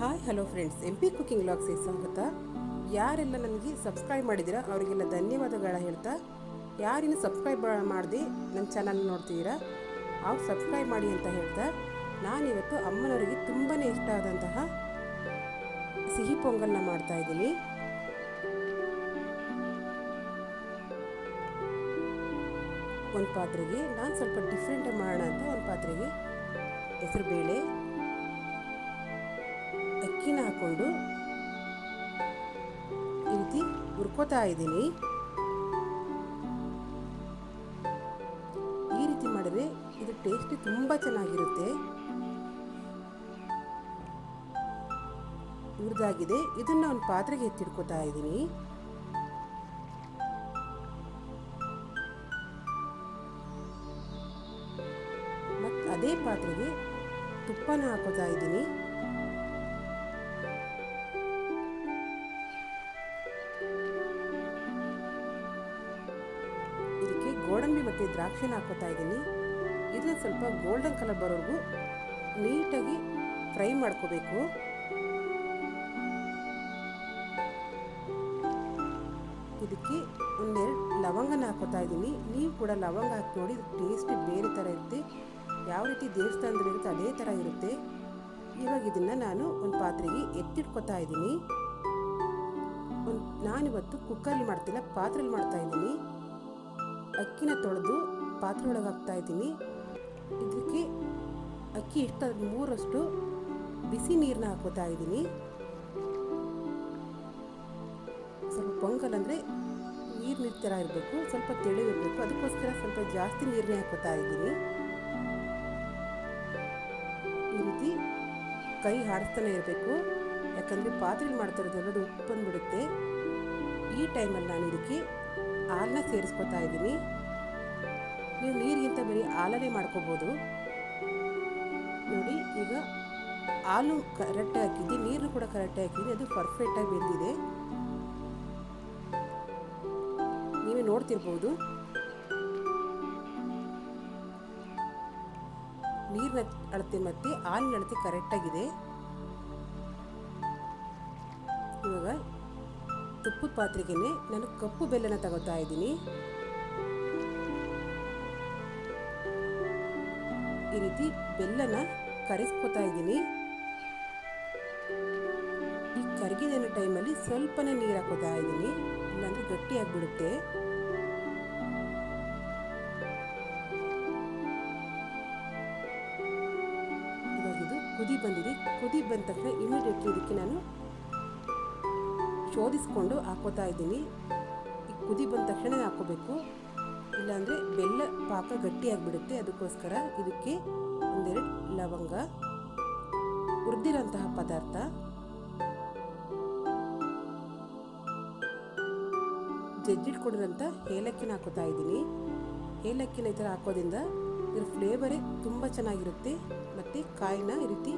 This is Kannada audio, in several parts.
Hi, hello friends M P cooking ಲಾಗ್ಸ್ಗೆ ಸ್ವಾಗತ. ಯಾರೆಲ್ಲ ನನಗೆ ಸಬ್ಸ್ಕ್ರೈಬ್ ಮಾಡಿದ್ದೀರಾ, ಅವರಿಗೆಲ್ಲ ಧನ್ಯವಾದಗಳ ಹೇಳ್ತಾ ಯಾರಿನ ಸಬ್ಸ್ಕ್ರೈಬ್ ಮಾಡದೆ ನನ್ನ ಚಾನಲ್ ನೋಡ್ತಿದ್ದೀರಾ, ಅವ್ರು ಸಬ್ಸ್ಕ್ರೈಬ್ ಮಾಡಿ ಅಂತ ಹೇಳ್ತಾ, ನಾನಿವತ್ತು ಅಮ್ಮನವರಿಗೆ ತುಂಬಾ ಇಷ್ಟ ಆದಂತಹ ಸಿಹಿ ಪೊಂಗಲ್ನ ಮಾಡ್ತಾ ಇದ್ದೀನಿ. ಒಂದು ಪಾತ್ರೆಗೆ, ನಾನು ಸ್ವಲ್ಪ ಡಿಫ್ರೆಂಟಾಗಿ ಮಾಡೋಣ ಅಂತ ಒಂದು ಪಾತ್ರೆಗೆ. ಹೆಸರುಬೇಳೆ ಅಕ್ಕಿನ ಹಾಕ್ಕೊಂಡು ಈ ರೀತಿ ಹುರ್ಕೋತಾ ಇದ್ದೀನಿ. ಈ ರೀತಿ ಮಾಡಿದ್ರೆ ಇದು ಟೇಸ್ಟ್ ತುಂಬ ಚೆನ್ನಾಗಿರುತ್ತೆ. ಹುರಿದಾಗಿದೆ ಇದನ್ನು ಒಂದು ಪಾತ್ರೆಗೆ ಎತ್ತಿಡ್ಕೋತಾ ಇದ್ದೀನಿ. ಮತ್ತು ಅದೇ ಪಾತ್ರೆಗೆ ತುಪ್ಪನ ಹಾಕೋತಾ ಇದ್ದೀನಿ. ಮತ್ತು ದ್ರಾಕ್ಷಿನ ಹಾಕೋತಾ ಇದ್ದೀನಿ. ಇದನ್ನ ಸ್ವಲ್ಪ ಗೋಲ್ಡನ್ ಕಲರ್ ಬರೋವರೆಗೂ ನೀಟಾಗಿ ಫ್ರೈ ಮಾಡ್ಕೋಬೇಕು. ಇದಕ್ಕೆ ಒಂದೆರಡು ಲವಂಗನ ಹಾಕೋತಾ ಇದ್ದೀನಿ. ನೀವು ಕೂಡ ಲವಂಗ ಹಾಕಿ ನೋಡಿ ಟೇಸ್ಟ್ ಬೇರೆ ಥರ ಇರುತ್ತೆ. ಯಾವ ರೀತಿ ದೇವಸ್ಥಾನದಲ್ಲಿ ಇರುತ್ತೆ ಅದೇ ಥರ ಇರುತ್ತೆ. ಇವಾಗ ಇದನ್ನು ನಾನು ಒಂದು ಪಾತ್ರೆಗೆ ಎತ್ತಿಟ್ಕೋತಾ ಇದ್ದೀನಿ. ಒಂದು ನಾನಿವತ್ತು ಕುಕ್ಕರಲ್ಲಿ ಮಾಡ್ತಿಲ್ಲ ಪಾತ್ರೆಯಲ್ಲಿ ಮಾಡ್ತಾ ಇದ್ದೀನಿ. ಅಕ್ಕಿನ ತೊಳೆದು ಪಾತ್ರೆ ಒಳಗೆ ಹಾಕ್ತಾ ಇದ್ದೀನಿ. ಇದಕ್ಕೆ ಅಕ್ಕಿ ಇಷ್ಟ ಮೂರಷ್ಟು ಬಿಸಿ ನೀರನ್ನ ಹಾಕೋತಾ ಇದ್ದೀನಿ. ಸ್ವಲ್ಪ ಪೊಂಗಲ್ ಅಂದರೆ ನೀರು ನೀರು ಥರ ಇರಬೇಕು, ಸ್ವಲ್ಪ ತೆಳುವಿರಬೇಕು ಅದಕ್ಕೋಸ್ಕರ ಸ್ವಲ್ಪ ಜಾಸ್ತಿ ನೀರನ್ನೇ ಹಾಕೋತಾ ಇದ್ದೀನಿ. ಈ ರೀತಿ ಕೈ ಹಾಡಿಸ್ತಾನೆ ಇರಬೇಕು. ಯಾಕಂದರೆ ಪಾತ್ರೆಲಿ ಮಾಡ್ತಾ ಇರೋದು ಅದು ಉಪ್ಪು ಬಂದ್ಬಿಡುತ್ತೆ. ಈ ಟೈಮಲ್ಲಿ ನಾನು ಇದಕ್ಕೆ ಹಾಲನ್ನ ಸೇರಿಸ್ಕೊತಾ ಇದ್ದೀನಿ. ನೀವು ನೀರಿಗಿಂತ ಬರೀ ಹಾಲನ್ನೇ ಮಾಡ್ಕೋಬೋದು. ನೋಡಿ, ಈಗ ಹಾಲು ಕರೆಕ್ಟಾಗಿ ಹಾಕಿದ್ದೆ ನೀರು ಕೂಡ ಕರೆಕ್ಟಾಗಿ ಹಾಕಿದ್ದೆ ಅದು ಪರ್ಫೆಕ್ಟಾಗಿ ಬೆಂದಿದೆ. ನೀವೇ ನೋಡ್ತಿರ್ಬೋದು. ನೀರಿನ ಅಳತೆ ಮತ್ತು ಹಾಲಿನ ಅಳತೆ ಕರೆಕ್ಟಾಗಿದೆ ತುಪ್ಪದ ಪಾತ್ರೆಗೆ ನಾನು ಕಪ್ಪು ಬೆಲ್ಲನ ತಗೋತಾ ಇದ್ದೀನಿ. ಈ ರೀತಿ ಬೆಲ್ಲನ ಕರಿಸ್ಕೊತಾ ಇದ್ದೀನಿ. ಈ ಕರಗಿದ ಟೈಮಲ್ಲಿ ಸ್ವಲ್ಪನೇ ನೀರು ಹಾಕೋತಾ ಇದ್ದೀನಿ. ಇಲ್ಲಾಂದ್ರೆ ಗಟ್ಟಿ ಆಗಿಬಿಡುತ್ತೆ. ಇವಾಗ ಇದು ಕುದಿ ಬಂದಿದೆ. ಕುದಿ ಬಂದ ತಕ್ಷಣ ಇಮಿಡಿಯೇಟ್ಲಿ ಇದಕ್ಕೆ ನಾನು ಶೋಧಿಸ್ಕೊಂಡು ಹಾಕೋತಾ ಇದ್ದೀನಿ. ಈ ಕುದಿ ಬಂದ ತಕ್ಷಣ ಹಾಕೋಬೇಕು. ಇಲ್ಲಾಂದರೆ ಬೆಲ್ಲ ಪಾಕ ಗಟ್ಟಿಯಾಗಿಬಿಡುತ್ತೆ. ಅದಕ್ಕೋಸ್ಕರ ಇದಕ್ಕೆ ಒಂದೆರಡು ಲವಂಗ, ಹುರಿದಿರೋಂತಹ ಪದಾರ್ಥ, ಜಜ್ಜಿಟ್ಕೊಂಡಿರೋಂಥ ಏಲಕ್ಕಿನ ಹಾಕೋತಾ ಇದ್ದೀನಿ. ಏಲಕ್ಕಿನ ಈ ಥರ ಹಾಕೋದ್ರಿಂದ ಇದ್ರ ಫ್ಲೇವರೇ ತುಂಬ ಚೆನ್ನಾಗಿರುತ್ತೆ. ಮತ್ತು ಕಾಯಿನ ಈ ರೀತಿ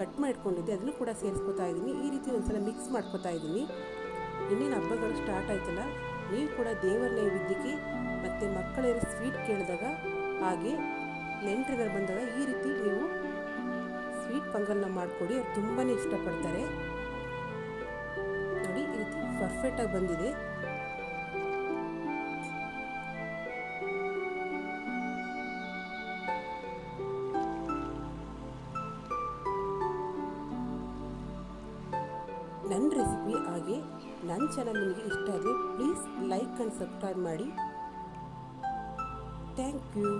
ಕಟ್ ಮಾಡಿಟ್ಕೊಂಡಿದ್ದೆ ಅದನ್ನು ಕೂಡ ಸೇರಿಸ್ಕೊತಾ ಇದ್ದೀನಿ. ಈ ರೀತಿ ಒಂದ್ಸಲ ಮಿಕ್ಸ್ ಮಾಡ್ಕೊತಾ ಇದ್ದೀನಿ. ಇನ್ನೇನು ಹಬ್ಬಗಳು ಸ್ಟಾರ್ಟ್ ಆಯ್ತಲ್ಲ, ನೀವು ಕೂಡ ದೇವರ ನೈವೇದ್ಯಕ್ಕೆ ಮತ್ತು ಮಕ್ಕಳ ಸ್ವೀಟ್ ಕೇಳಿದಾಗ, ಹಾಗೆ ನೆಂಟರುಗಳು ಬಂದಾಗ ಈ ರೀತಿ ನೀವು ಸ್ವೀಟ್ ಪೊಂಗಲ್ನ ಮಾಡಿಕೊಡಿ, ಅವ್ರು ತುಂಬಾ ಇಷ್ಟಪಡ್ತಾರೆ. ನೋಡಿ, ಈ ರೀತಿ ಪರ್ಫೆಕ್ಟಾಗಿ ಬಂದಿದೆ. ನನ್ನ ರೆಸಿಪಿ ಹಾಗೆ ನನ್ನ ಚಾನಲ್ ನಿಮಗೆ ಇಷ್ಟ ಆದರೆ ಪ್ಲೀಸ್ ಲೈಕ್ ಆ್ಯಂಡ್ ಸಬ್ಸ್ಕ್ರೈಬ್ ಮಾಡಿ. Thank you.